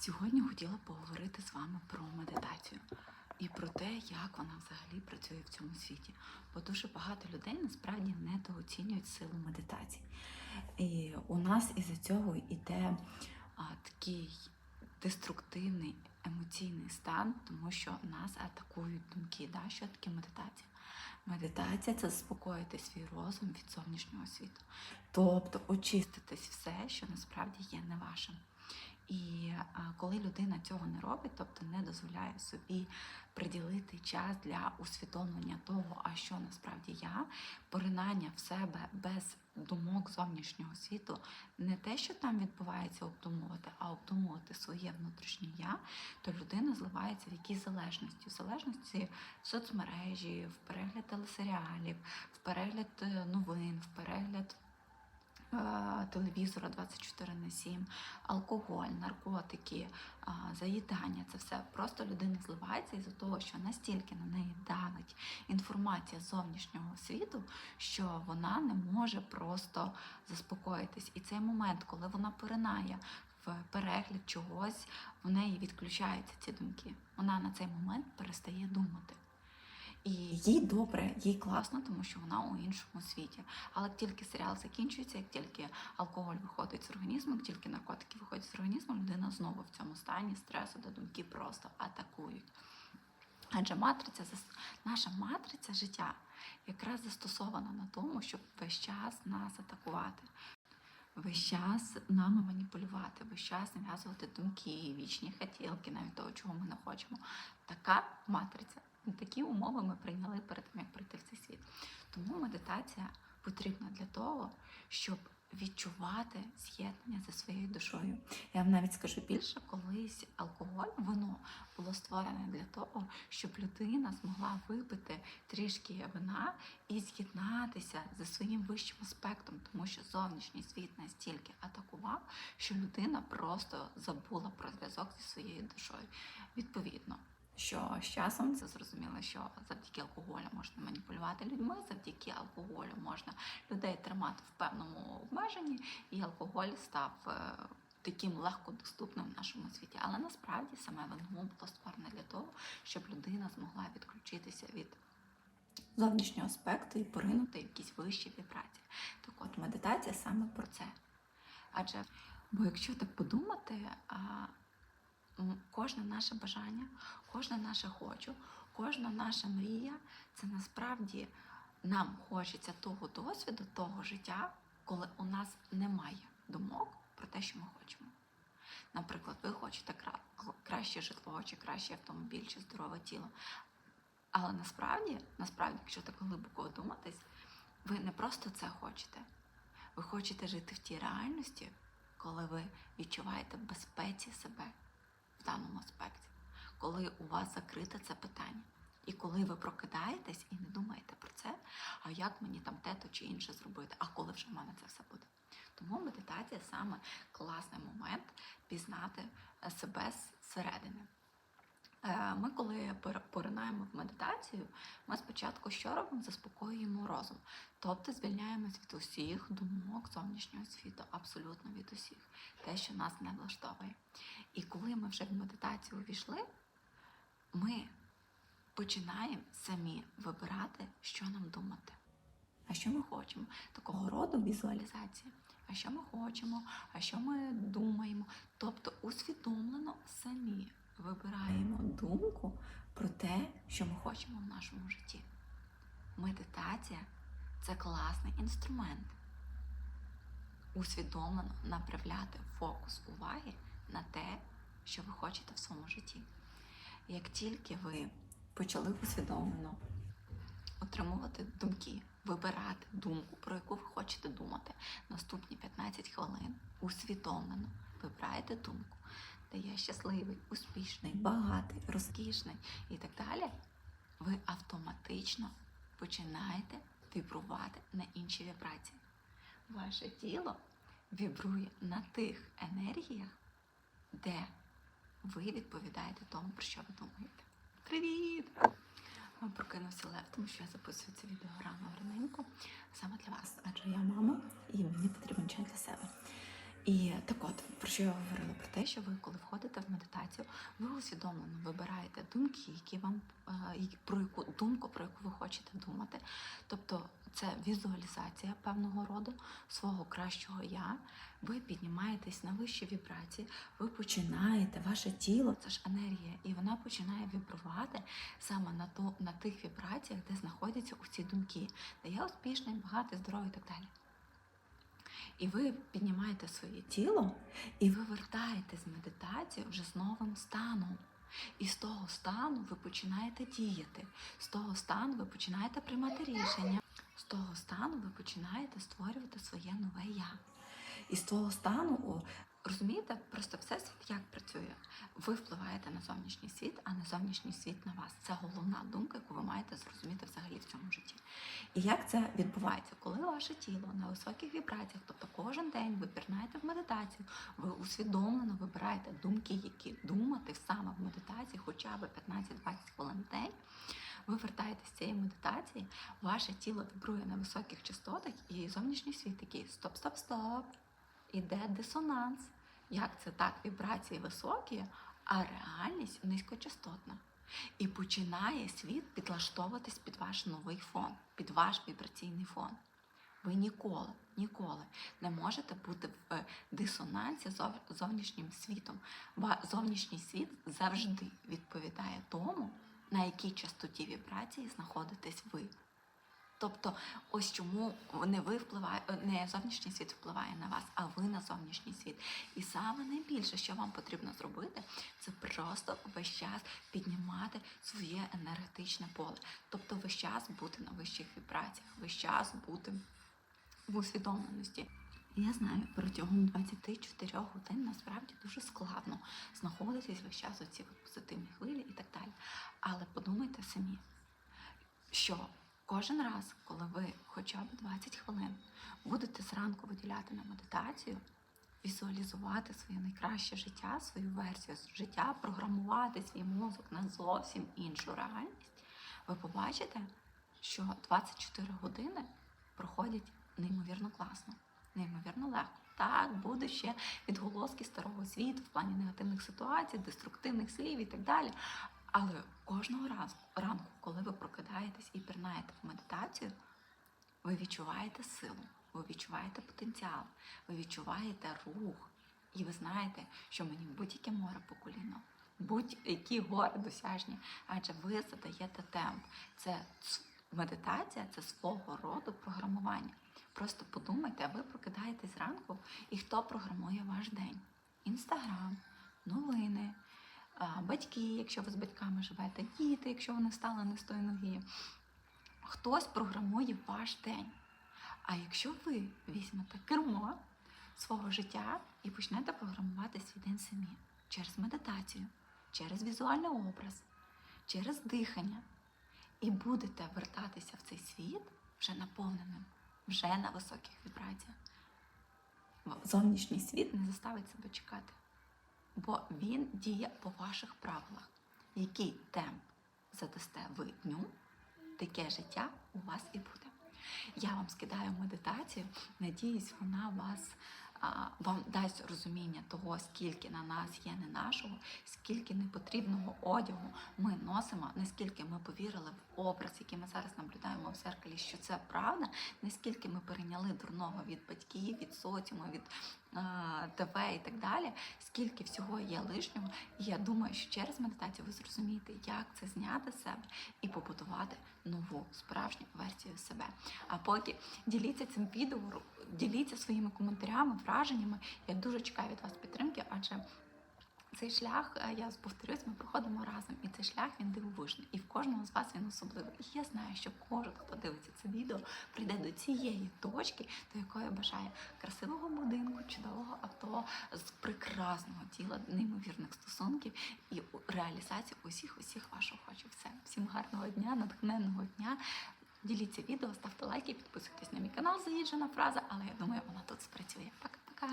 Сьогодні хотіла поговорити з вами про медитацію і про те, як вона взагалі працює в цьому світі. Бо дуже багато людей насправді недооцінюють силу медитації. І у нас із-за цього йде а, такий деструктивний емоційний стан, тому що нас атакують думки. Да? Що таке медитація? Медитація це заспокоїти свій розум від зовнішнього світу, тобто очиститись все, що насправді є не вашим. І коли людина цього не робить, тобто не дозволяє собі приділити час для усвідомлення того, а що насправді я, поринання в себе без думок зовнішнього світу, не те, що там відбувається, обдумувати, а обдумувати своє внутрішнє я, то людина зливається в якійсь залежності, в залежності в соцмережі, в перегляд телесеріалів, в перегляд е, новин, в перегляд телевізора 24 на 7, алкоголь, наркотики, заїдання. Це все просто людина зливається із-за того, що настільки на неї давить інформація зовнішнього світу, що вона не може просто заспокоїтись. І цей момент, коли вона поринає в перегляд чогось, в неї відключаються ці думки. Вона на цей момент перестає думати. І їй добре, їй класно, тому що вона у іншому світі. Але як тільки серіал закінчується, як тільки алкоголь виходить з організму, як тільки наркотики виходять з організму, людина знову в цьому стані стресу, де думки просто атакують. Адже матриця, наша матриця життя якраз застосована на тому, щоб весь час нас атакувати. Весь час нами маніпулювати, весь час нав'язувати думки, вічні хотілки, навіть того, чого ми не хочемо. Така матриця. Такі умови ми прийняли перед тим, як прийти в цей світ. Тому медитація потрібна для того, щоб відчувати з'єднання зі своєю душою. Я вам навіть скажу більше, колись алкоголь, вино було створене для того, щоб людина змогла випити трішки вина і з'єднатися зі своїм вищим аспектом, тому що зовнішній світ настільки атакував, що людина просто забула про зв'язок зі своєю душою. Відповідно. Що з часом це зрозуміло, що завдяки алкоголю можна маніпулювати людьми, завдяки алкоголю можна людей тримати в певному обмеженні, і алкоголь став е, таким легкодоступним в нашому світі. Але насправді саме вино було створене для того, щоб людина змогла відключитися від зовнішнього аспекту і поринути в якісь вищі вібрації. Так от медитація саме про це. Адже, бо якщо так подумати, кожне наше бажання, кожне наше хочу, кожна наша мрія це насправді нам хочеться того досвіду, того життя, коли у нас немає думок про те, що ми хочемо. Наприклад, ви хочете кра- краще житло, чи кращий автомобіль, чи здорове тіло. Але насправді, насправді, якщо так глибоко думатись, ви не просто це хочете. Ви хочете жити в тій реальності, коли ви відчуваєте в безпеці себе в даному аспекті, коли у вас закрите це питання. І коли ви прокидаєтесь і не думаєте про це, а як мені там те то чи інше зробити, а коли вже в мене це все буде. Тому медитація саме класний момент пізнати себе зсередини. Е, Ми, коли поринаємо в медитацію, ми спочатку що робимо? Заспокоюємо розум, тобто звільняємось від усіх думок зовнішнього світу, абсолютно від усіх, те, що нас не влаштовує. І коли ми вже в медитацію увійшли, ми починаємо самі вибирати, що нам думати. А що ми хочемо? Такого роду візуалізація. А що ми хочемо, а що ми думаємо. Тобто усвідомлено самі вибираємо думку про те, що ми хочемо в нашому житті. Медитація це класний інструмент. Усвідомлено направляти фокус уваги на те, що ви хочете в своєму житті. Як тільки ви почали усвідомлено отримувати думки, вибирати думку, про яку ви хочете думати, наступні 15 хвилин усвідомлено вибираєте думку, де я щасливий, успішний, багатий, розкішний і так далі, ви автоматично починаєте вібрувати на інші вібрації. Ваше тіло вібрує на тих енергіях, де ви відповідаєте тому, про що ви думаєте. Привіт! Прокинувся лев, тому що я записую це відео рано раненько саме для вас, адже я мама і мені потрібен час для себе. І так от, про що я говорила? Про те, що ви, коли входите в медитацію, ви усвідомлено вибираєте думки, які вам е, про яку думку, про яку ви хочете думати. Тобто це візуалізація певного роду свого кращого я. Ви піднімаєтесь на вищі вібрації, ви починаєте ваше тіло, це ж енергія, і вона починає вібрувати саме на то на тих вібраціях, де знаходяться ці думки, де я успішний, багатий, здоровий і так далі. І ви піднімаєте своє тіло, і ви вертаєтесь з медитації вже з новим станом. І з того стану ви починаєте діяти, з того стану ви починаєте приймати рішення, з того стану ви починаєте створювати своє нове я. І з того стану, розумієте, просто всесвіт як працює. Ви впливаєте на зовнішній світ, а не зовнішній світ на вас. Це головна думка, яку ви маєте зрозуміти взагалі в цьому житті. І як це відбувається? Коли ваше тіло на високих вібраціях, тобто кожен день ви пірнаєте в медитацію, ви усвідомлено вибираєте думки, які думати саме в медитації, хоча б 15-20 хвилин в день. Ви вертаєтесь з цієї медитації, ваше тіло вібрує на високих частотах, і зовнішній світ такий стоп, стоп, стоп. Іде дисонанс. Як це так? Вібрації високі, а реальність низькочастотна. І починає світ підлаштовуватись під ваш новий фон, під ваш вібраційний фон. Ви ніколи, ніколи не можете бути в е, дисонансі з зовнішнім світом. Ва- Зовнішній світ завжди відповідає тому, на якій частоті вібрації знаходитесь ви. Тобто, ось чому не ви впливає, не зовнішній світ впливає на вас, а ви на зовнішній світ. І саме найбільше, що вам потрібно зробити, це просто весь час піднімати своє енергетичне поле. Тобто весь час бути на вищих вібраціях, весь час бути в усвідомленості. Я знаю, протягом 24 годин насправді дуже складно знаходитись весь час у цій позитивній хвилі і так далі. Але подумайте самі, що кожен раз, коли ви хоча б 20 хвилин будете зранку виділяти на медитацію, візуалізувати своє найкраще життя, свою версію життя, програмувати свій мозок на зовсім іншу реальність, ви побачите, що 24 години проходять неймовірно класно, неймовірно легко. Так, буде ще відголоски старого світу в плані негативних ситуацій, деструктивних слів і так далі. Але кожного разу ранку, коли в медитацію, ви відчуваєте силу, ви відчуваєте потенціал, ви відчуваєте рух. І ви знаєте, що мені будь-яке море по коліно, будь-які гори досяжні, адже ви задаєте темп. Це медитація, це свого роду програмування. Просто подумайте, ви прокидаєтесь зранку, і хто програмує ваш день? Інстаграм, новини, батьки, якщо ви з батьками живете, діти, якщо вони встали не з тої ноги. Хтось програмує ваш день. А якщо ви візьмете кермо свого життя і почнете програмувати свій день самі через медитацію, через візуальний образ, через дихання, і будете вертатися в цей світ вже наповненим, вже на високих вібраціях. Зовнішній світ не заставить себе чекати, бо він діє по ваших правилах. Який темп задасте ви дню, таке життя у вас і буде. Я вам скидаю медитацію, надіюсь, вона вас вам дасть розуміння того, скільки на нас є не нашого, скільки непотрібного одягу ми носимо, наскільки ми повірили в образ, який ми зараз наблюдаємо в зеркалі, що це правда, наскільки ми перейняли дурного від батьків, від соціуму, від ТВ і так далі, скільки всього є лишнього. І я думаю, що через медитацію ви зрозумієте, як це зняти з себе і побудувати нову справжню версію себе. А поки діліться цим відео, діліться своїми коментарями, враженнями. Я дуже чекаю від вас підтримки, адже цей шлях, е, я повторюсь, ми проходимо разом, і цей шлях він дивовижний. І в кожного з вас він особливий. І я знаю, що кожен, хто дивиться це відео, прийде до цієї точки, до якої бажає красивого будинку, чудового авто, з прекрасного тіла, неймовірних стосунків і реалізації усіх усіх ваших хочів. Все, всім гарного дня, натхненного дня. Діліться відео, ставте лайки, підписуйтесь на мій канал, заїжджена фраза, але я думаю, вона тут спрацює. Пока.